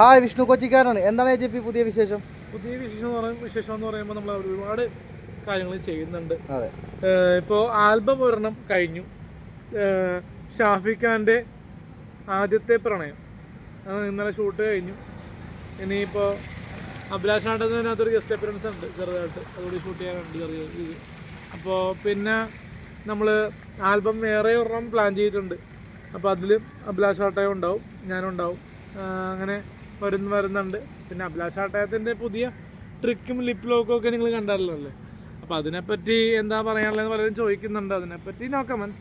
Hi Vishnu കൊച്ചിക്കാരാണ് എന്താണ് A J P പുതിയ വിശേഷം? പുതിയ വിശേഷം എന്ന് പറയുമ്പോൾ വിശേഷം എന്ന് പറയുമ്പോൾ നമ്മൾ ഒരുപാട് കാര്യങ്ങൾ ചെയ്യുന്നുണ്ട്. ഇപ്പോൾ ആൽബം ഒരെണ്ണം കഴിഞ്ഞു. ഏഹ് ഷാഫി ഖാന്റെ ആദ്യത്തെ പ്രണയം. അത് ഇന്നലെ ഷൂട്ട് കഴിഞ്ഞു. ഇനിയിപ്പോൾ അഭിലാഷ് ആട്ടത്തിനകത്തൊരു ഗസ്റ്റ് അപ്പിയറൻസ് ഉണ്ട് ചെറുതായിട്ട്. അതുകൂടി ഷൂട്ട് ചെയ്യാനുണ്ട് ചെറിയ രീതിയിൽ അപ്പോൾ പിന്നെ നമ്മൾ ആൽബം വേറെ ഒരെണ്ണം പ്ലാൻ ചെയ്തിട്ടുണ്ട്. അപ്പോൾ അതിലും അഭിലാഷ് ആട്ടയും ഉണ്ടാവും. ഞാനും ഉണ്ടാവും. അങ്ങനെ വരുന്ന വരുന്നുണ്ട് പിന്നെ അഭിലാഷ് പുതിയ ട്രിക്കും ലിപ് ലോക്കും ഒക്കെ നിങ്ങൾ കണ്ടല്ലോ അല്ലേ അപ്പോൾ അതിനെപ്പറ്റി എന്താ പറയാനുള്ളതെന്ന് പലരും ചോദിക്കുന്നുണ്ട്. അതിനെപ്പറ്റി നോ കമൻസ്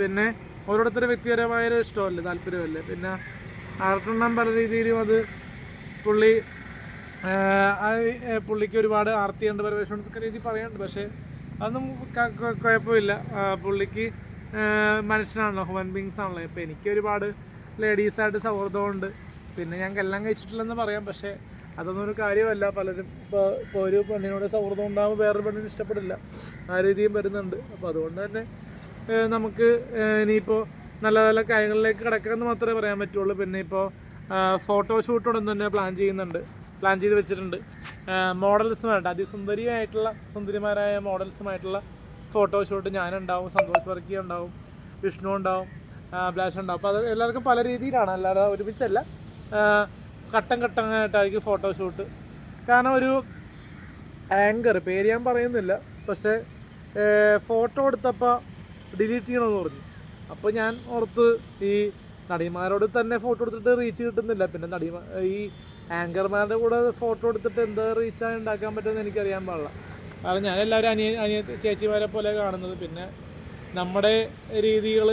പിന്നെ ഓരോരുത്തരുടെ വ്യക്തിപരമായൊരു ഇഷ്ടമല്ലേ താല്പര്യമല്ലേ? പിന്നെ ആർട്ടെണ്ണം പല രീതിയിലും അത് പുള്ളി പുള്ളിക്ക് ഒരുപാട് ആർത്തിയുണ്ട് പരവേഷം എന്നൊക്കെ രീതി പറയാനുണ്ട്. പക്ഷേ അതൊന്നും കുഴപ്പമില്ല. പുള്ളിക്ക് മനുഷ്യനാണല്ലോ ഹ്യൂമൻ ബീങ്സ് ആണല്ലോ. ഇപ്പോൾ എനിക്ക് ഒരുപാട് ലേഡീസായിട്ട് സൗഹൃദമുണ്ട്. പിന്നെ ഞാൻ കല്യാണം കഴിച്ചിട്ടില്ലെന്ന് പറയാം പക്ഷേ അതൊന്നും ഒരു കാര്യമല്ല. പലരും ഇപ്പോൾ ഇപ്പോൾ ഒരു പെണ്ണിനോട് സൗഹൃദം ഉണ്ടാകുമ്പോൾ വേറൊരു പെണ്ണിനെ ഇഷ്ടപ്പെടില്ല. ആ രീതിയും വരുന്നുണ്ട്. അപ്പോൾ അതുകൊണ്ട് തന്നെ നമുക്ക് ഇനിയിപ്പോൾ നല്ല നല്ല കാര്യങ്ങളിലേക്ക് കിടക്കാമെന്ന് മാത്രമേ പറയാൻ പറ്റുള്ളൂ. പിന്നെ ഇപ്പോൾ ഫോട്ടോ ഷൂട്ടോടും തന്നെ പ്ലാൻ ചെയ്യുന്നുണ്ട്. പ്ലാൻ ചെയ്ത് വെച്ചിട്ടുണ്ട്. മോഡൽസുമായിട്ട് അതിസുന്ദരിയായിട്ടുള്ള സുന്ദരിമാരായ മോഡൽസുമായിട്ടുള്ള ഫോട്ടോ ഷൂട്ട് ഞാനുണ്ടാവും സന്തോഷ് വർക്കി ഉണ്ടാവും വിഷ്ണു ഉണ്ടാവും അഭിലാഷ് ഉണ്ടാവും. അപ്പോൾ അത് എല്ലാവർക്കും പല രീതിയിലാണ്. അല്ലാതെ ഒരുമിച്ചല്ല. ഘട്ടം ഘട്ടമായിട്ടായിരിക്കും ഫോട്ടോഷൂട്ട്. കാരണം ഒരു ആങ്കർ പേര് ഞാൻ പറയുന്നില്ല പക്ഷേ ഫോട്ടോ എടുത്തപ്പോൾ ഡിലീറ്റ് ചെയ്യണമെന്ന് പറഞ്ഞു. അപ്പോൾ ഞാൻ ഓർത്ത് ഈ നടിമാരോട് തന്നെ ഫോട്ടോ എടുത്തിട്ട് റീച്ച് കിട്ടുന്നില്ല. പിന്നെ നടിമാ ഈ ആങ്കർമാരുടെ കൂടെ ഫോട്ടോ എടുത്തിട്ട് എന്താ റീച്ചാണ് ഉണ്ടാക്കാൻ പറ്റുമെന്ന് എനിക്കറിയാൻ പാടില്ല. കാരണം ഞാൻ എല്ലാവരും അനിയ അനിയ ചേച്ചിമാരെ പോലെ കാണുന്നത്. പിന്നെ നമ്മുടെ രീതികൾ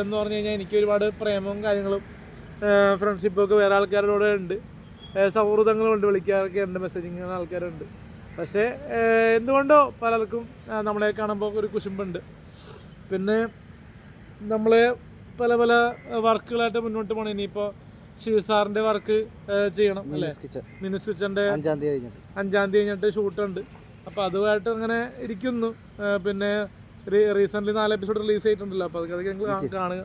എന്ന് പറഞ്ഞു കഴിഞ്ഞാൽ എനിക്ക് ഒരുപാട് പ്രേമവും കാര്യങ്ങളും ഫ്രണ്ട്ഷിപ്പും ഒക്കെ വേറെ ആൾക്കാരുടെ ഉണ്ട്. സൗഹൃദങ്ങളുണ്ട് വിളിക്കാറൊക്കെ ഉണ്ട് മെസ്സേജിങ് ആൾക്കാരുണ്ട്. പക്ഷേ എന്തുകൊണ്ടോ പലർക്കും നമ്മളെ കാണുമ്പോൾ ഒരു കുശുമ്പുണ്ട്. പിന്നെ നമ്മൾ പല പല വർക്കുകളായിട്ട് മുന്നോട്ട് പോകണം ഇനിയിപ്പോൾ ഷീസാറിന്റെ വർക്ക് ചെയ്യണം അല്ലേ? മിനിസ് കിച്ചന്റെ അഞ്ചാം തീയതി കഴിഞ്ഞിട്ട്. അഞ്ചാം തീയതി കഴിഞ്ഞിട്ട് ഷൂട്ടുണ്ട്. അപ്പോൾ അതുമായിട്ട് അങ്ങനെ ഇരിക്കുന്നു. പിന്നെ റീസെന്റ്ലി നാല് എപ്പിസോഡ് റിലീസ് ചെയ്തിട്ടുണ്ടല്ലോ. അപ്പോൾ അതൊക്കെ ഞങ്ങൾ കാണുക.